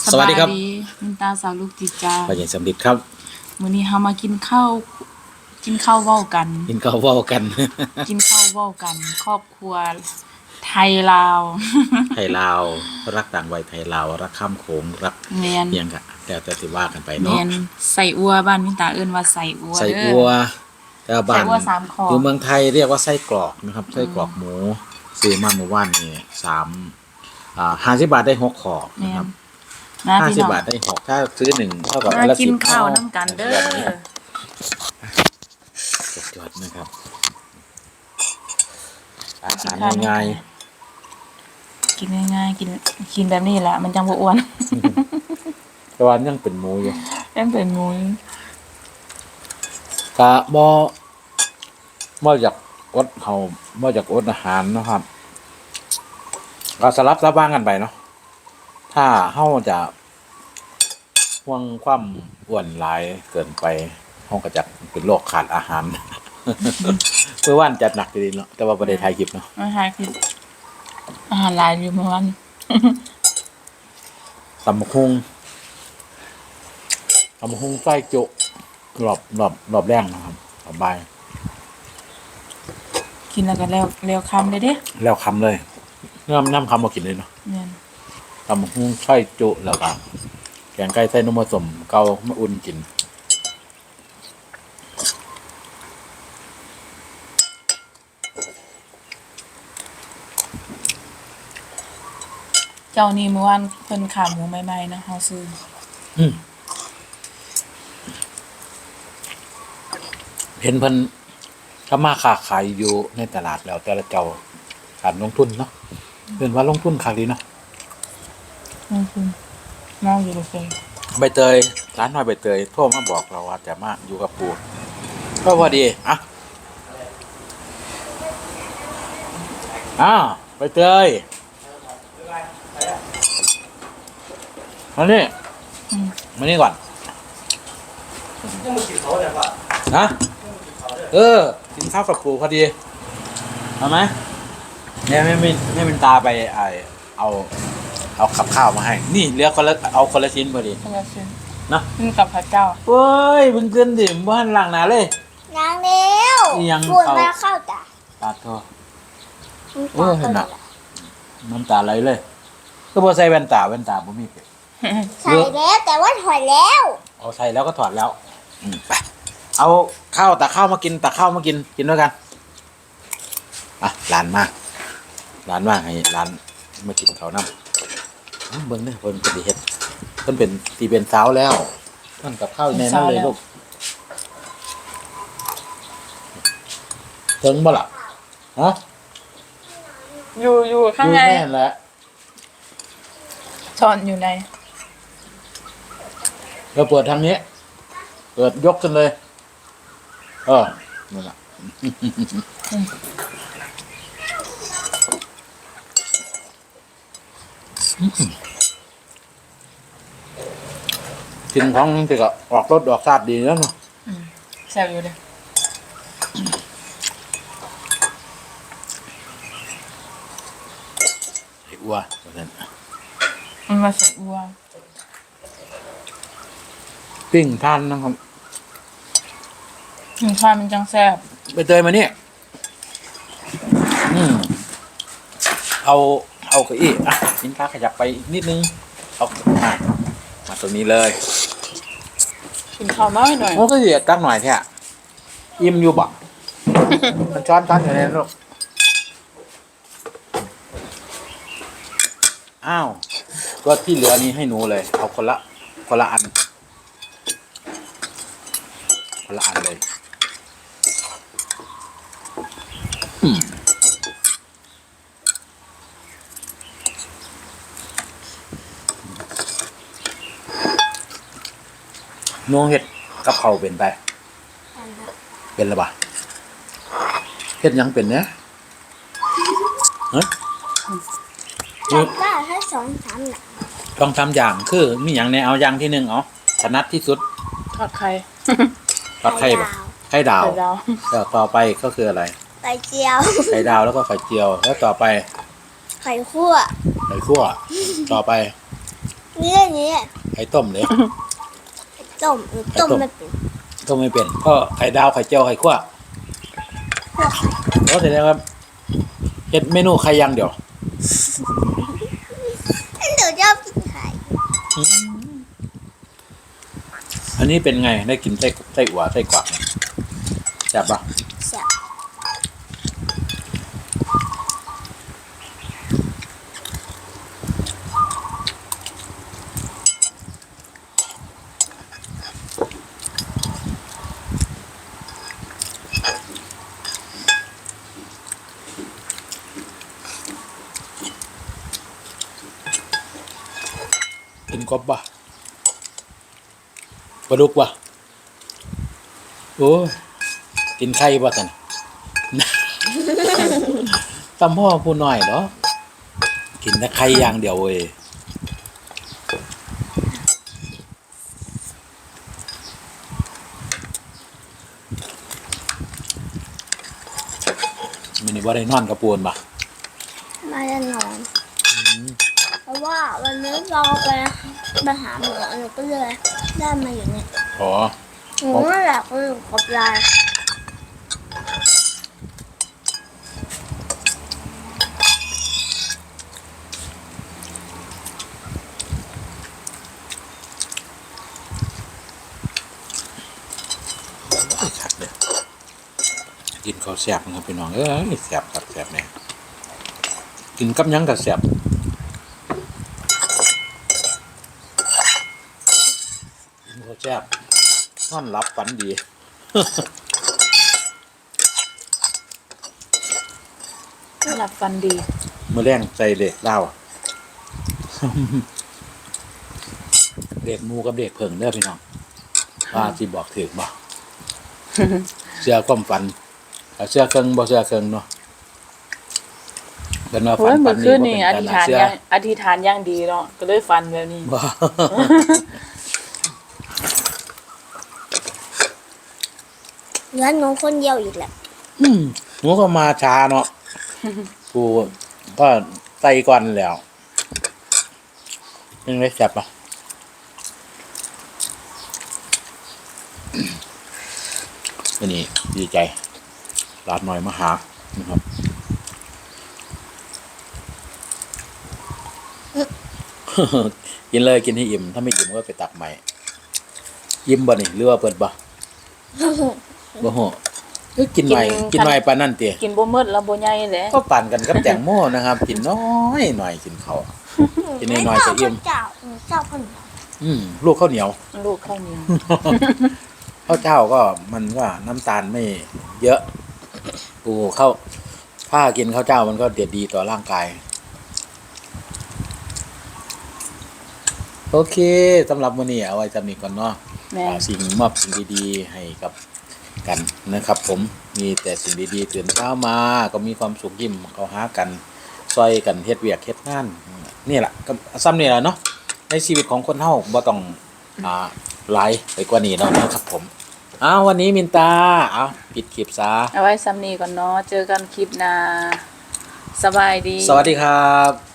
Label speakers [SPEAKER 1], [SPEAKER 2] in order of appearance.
[SPEAKER 1] สวัสดีครับ
[SPEAKER 2] มินตาสาวลูกจิตจ้า
[SPEAKER 1] พ่อใหญ่สำลิดครับ
[SPEAKER 2] มื้อนี้เฮามากินข้าว กินข้าวเว้ากัน
[SPEAKER 1] กินข้าวเว้ากัน
[SPEAKER 2] กินข้าวเว้ากัน ครอบครัวไทยลาว
[SPEAKER 1] ไทยลาว รักต่างวัยไทยลาว รักข้ามโขงรัก
[SPEAKER 2] แม่น
[SPEAKER 1] เพียงกะแต่แต่สิว่ากันไป
[SPEAKER 2] แม่
[SPEAKER 1] เนาะ
[SPEAKER 2] นใส่อัวบ้านมินตาเอิ้นว่าใส่อัว
[SPEAKER 1] ไส้
[SPEAKER 2] เด้
[SPEAKER 1] อัวแต่ว่าบ้าน
[SPEAKER 2] ไส้อั่วสามคอ
[SPEAKER 1] อยู่เมืองไทยเรียกว่าไส้กรอกนะครับ ไส้กรอกหมูซื้อมาเมื่อวานนี่สามอ่าห้าสิบบาทได้หกขอบ
[SPEAKER 2] แม่
[SPEAKER 1] นะครับ
[SPEAKER 2] นนะ
[SPEAKER 1] ห้า
[SPEAKER 2] พี่
[SPEAKER 1] สิบ
[SPEAKER 2] น้อง
[SPEAKER 1] บาทได้หกถ้าซื้อหนึ่งเท่ากับอั
[SPEAKER 2] มาน
[SPEAKER 1] ละ
[SPEAKER 2] กิ
[SPEAKER 1] สิ
[SPEAKER 2] น
[SPEAKER 1] บ
[SPEAKER 2] ข้าวน้ำกันเด้อ
[SPEAKER 1] สุดยอดนะครับ อาหารง่าย
[SPEAKER 2] กินง่ายๆกินกินแบบนี้แหละมันจังบ่อ้วน
[SPEAKER 1] ๆแต่ว่ายังเป็นหมูอยู่
[SPEAKER 2] แม่นเป็นหมู
[SPEAKER 1] กะบ่บ่อยากอดเขาบ่อยากอดอาหารเนาะครับก็สลับซับบ้างกันไปเนาะ ถ้าเฮาจะห่วงความอ้วนหลายเกินไปเฮาก็จะเป็นโรคขาดอาหารเมื่อวานจัดหนักจริงๆเนาะแต่ว่าบ่ได้ถ่ายคลิปเนาะ
[SPEAKER 2] อาหารคืออาหารหลายอยู่เมื่อวาน
[SPEAKER 1] ตำบักหุ่งตำบักหุ่งไส้จุรอบรอบรอบแรงนะครับสบาย
[SPEAKER 2] กินแล้วก็แล้วแล้วคำเลยเด้
[SPEAKER 1] แล้วคำเลยน้ำน้ำคำมากินเลยเนาะ
[SPEAKER 2] แม่น
[SPEAKER 1] ตำบักหุ่งไส้จุแล้วก็แกงไก่ไส้นมผสมเกามาอุ่นกิน
[SPEAKER 2] เจ้านี่เมื่อวานเพิ่นขาหมูใหม่ๆนะเฮาซื้อ
[SPEAKER 1] อืมเห็นเพิ่นก็มาค้าขายอยู่ในตลาดแล้วแต่ละเจ้าการลงทุนเนาะเพิ่นว่าลงทุนคักดีเนาะ
[SPEAKER 2] นั่นคือน้องอยู่เลย
[SPEAKER 1] ใบเตยร้านน้อยใบเตยโทรมาบอกเราว่าจะมาอยู่กับปูก็พอดีอะอ้าวใบเตยมานี่มานี่ก่อนนะเออกินข้าวกับปูพอดีเอาไหมเนี่ยไม่ไม่ไม่เป็นตาไปไอเอา เอาขับข้าวมาให้ นี่เหลือคนละเอาคนละชิ้นพอดี
[SPEAKER 2] เพิ่นก็ซื้อ
[SPEAKER 1] นะ
[SPEAKER 2] กินกับพระเจ้า
[SPEAKER 1] เว้ยมึงเกินดิมบ้านหลังหนาเลย
[SPEAKER 3] ล้างแล้ว
[SPEAKER 1] ยัง
[SPEAKER 3] ฝุ่น
[SPEAKER 1] เข้า
[SPEAKER 3] มาเข้าตา
[SPEAKER 1] ตาโทษโอ้ยเห็นน่ะ น้ำตาไหลเลย ก็บอใส่แว่นตาแว่นตาบ่มีเปรียบ
[SPEAKER 3] ใส่แล้วแต่ว่าถอยแล้ว
[SPEAKER 1] เอาใส่แล้วก็ถอดแล้วอืมไปเอาข้าวตาข้าวมากินตาข้าวมากินกินด้วยกันอะร้านมากร้านมากให้ร้านมากินเขาวน้ำอ้าว เบิ่งเนี่ยเพิ่นเป็นดีเฮ็ดเพิ่นเป็นตีเป็นสาวแล้วเพิ่นกับข้าวในนั้นเลยลูกเถิงบ่ล่ะฮะ
[SPEAKER 2] อยู่อยู่ข้างใน
[SPEAKER 1] อยู่แน่แหละ
[SPEAKER 2] ช้อนอยู่ใน
[SPEAKER 1] เราเปิดทางนี้ เปิดยกขึ้นเลย เออนั่นแหละ กินของที่ก็ออกรสออกชาติดีแล้วเนาะ
[SPEAKER 2] แซ่บอยู่เด้
[SPEAKER 1] ไอ้อ้วว่าซั่น
[SPEAKER 2] มันมาใส่อัว
[SPEAKER 1] ปิ้งทานนะครับ
[SPEAKER 2] กินข้าวมันจังแซ่บ
[SPEAKER 1] ไปเตยมาเนี่ย อืม เอา เอาเก้าอี้อะกินข้าวขยับไปอีกนิดนึงเอามามาตรงนี้เลย
[SPEAKER 2] กินข้าวน้อยหน่อย
[SPEAKER 1] โอ้ก็เหยียดตั้งหน่อยแท้อิ่มอยู่บ่มันช้อนช้อนอยู่ในนั้นลูกอ้าวก็ที่เหลือนี้ให้หนูเลย เอาคนละคนละอันคนละอันเลย น้องเห็ดกับเขาวเป็นไปเป็นหรือเปล่าเฮ็ดหยังเป็นเนี่ยฮะ
[SPEAKER 3] จับได้แค่สองสามหนัก
[SPEAKER 1] ต้องทำอย่างคือมีอย่างในเอาอย่างที่หนึ่งเอาถนัดที่สุด
[SPEAKER 2] ทอดไข่
[SPEAKER 1] ทอดไข่ปะไข่ดาว
[SPEAKER 2] ไข่ดาว
[SPEAKER 1] แล้วต่อไปก็คืออะไร
[SPEAKER 3] ไข่เจียว
[SPEAKER 1] ไข่ดาวแล้วก็ไข่เจียว แล้วต่อไป
[SPEAKER 3] ไข่คั่ว
[SPEAKER 1] ไข่คั่ว ต่อไป
[SPEAKER 3] นี่นี่
[SPEAKER 1] ไข่ต้มเลย
[SPEAKER 3] ต้มหรือต้มไม่เป็น
[SPEAKER 1] ต้มไม่เป็นก็ไข่ดาวไข่เจียวไข่ขั่วแล้วเสร็จแล้วครับเฮ็ดเมนูไข่ยังเดี๋ยว
[SPEAKER 3] เดี๋ยวชอบกินไข่
[SPEAKER 1] อันนี้เป็นไงได้กินไส้ไส้อั่วไส้กรอกเนี่ยแซ่บปะ
[SPEAKER 3] แซ่บ
[SPEAKER 1] กินกบปะปลาดุกปะโอ้กินไข่ปะสันตำพ่อผู้น้อยเนาะกินแต่ไข่อย่างเดียวเว้ยมันนี่ว่าได้นอนกระปวนปะ
[SPEAKER 3] มาจะนอน ว่าวันนี้เราไปไปหาหมอหนูก็เลยได้มาอยู่เนี่ย
[SPEAKER 1] อ๋อ
[SPEAKER 3] หนูนั่นแหละก็อยู่กับยาย
[SPEAKER 1] ชักเลยกินข้าวแซ่บนะครับพี่น้องเอ้ยแซ่บครับแซ่บเนี่ยกินกับหยังกับแซ่บกินข้าว แซ่บนอนหลับฝันดี
[SPEAKER 2] หลับฟันดี
[SPEAKER 1] เมื่อแรงใจเด็กเล่าเด็กหมูกับเด็กเพิงเด้อพี่น้องว่าที่บอกถึกบอกเสื้อก้มฟันเอาเสื้อเครื่องบ่เสื้อเครื่องเนาะเป็นว่า
[SPEAKER 2] โอ้
[SPEAKER 1] ฝัน
[SPEAKER 2] ย
[SPEAKER 1] ฝั
[SPEAKER 2] เมื่
[SPEAKER 1] น
[SPEAKER 2] อ
[SPEAKER 1] นี่
[SPEAKER 2] คืน
[SPEAKER 1] บ่
[SPEAKER 2] นี่
[SPEAKER 1] เป็น
[SPEAKER 2] อ
[SPEAKER 1] การ
[SPEAKER 2] ธิษ
[SPEAKER 1] หา
[SPEAKER 2] ฐาน
[SPEAKER 1] เสื้อ
[SPEAKER 2] ยังอธิษฐานอย่างดีเนาะก็เลยฟันแบบนี้
[SPEAKER 1] บ่
[SPEAKER 3] เห ลือหนูคนเดียวอีกแหละ
[SPEAKER 1] อืมหนูก็มาช้าเนาะกูก็ไตก่อนแล้วยังได้จับปะวันนี้ดีใจหลานหน่อยมาหานะครับกินเลยกินให้อิ่ม ถ้าไม่อิ่มก็ไปตักใหม่ อิ่มบ่นี่หรือว่าเปิดบ่ บ่โหเอ้ยกินใหม่
[SPEAKER 2] กิน
[SPEAKER 1] กินใหม่ปานนั่นเตีย
[SPEAKER 2] กินบ่หมืดแล้วบ่ใหญ่แหละ
[SPEAKER 1] ก็ปั่นกันกับแตงโมนะครับ กินน้อยหน่อยกินเขาวกินน้อยๆจะอิ่ม
[SPEAKER 3] เจ้าหนูชอบคนเดียว
[SPEAKER 1] อืมลูกข้าวเหนียว
[SPEAKER 2] ลูกข้าวเหนียว
[SPEAKER 1] ข้าวเจ้าก็มันก็น้ำตาลไม่เยอะปูเข้าถ้ากินข้าวเจ้ามันก็เด็ดดีต่อร่างกาย โอเคสำหรับวันนี้เอาไว้จำนี้ก่อนเนาะ
[SPEAKER 2] แม่
[SPEAKER 1] อ่าสิ่งมอบสิ่งดีๆให้กับ กันนะครับ ผมมีแต่สิ่งดีๆตื่นเช้ามาก็มีความสุขยิ้มเขาหากันซอยกันเฮ็ดเวียกเฮ็ดงานนี่แหละก็ซ้ำนี่แหละเนาะในชีวิตของคนเฮาบ่ต้องอ่าหลายไปกว่านี้แล้วนะครับผมอ้าววันนี้มินตาเอาปิดคลิปซะ
[SPEAKER 2] เอาไว้ซ้ำนี้ก่อนเนาะเจอกันคลิปหน้าสบายดี
[SPEAKER 1] สวัสดีครับ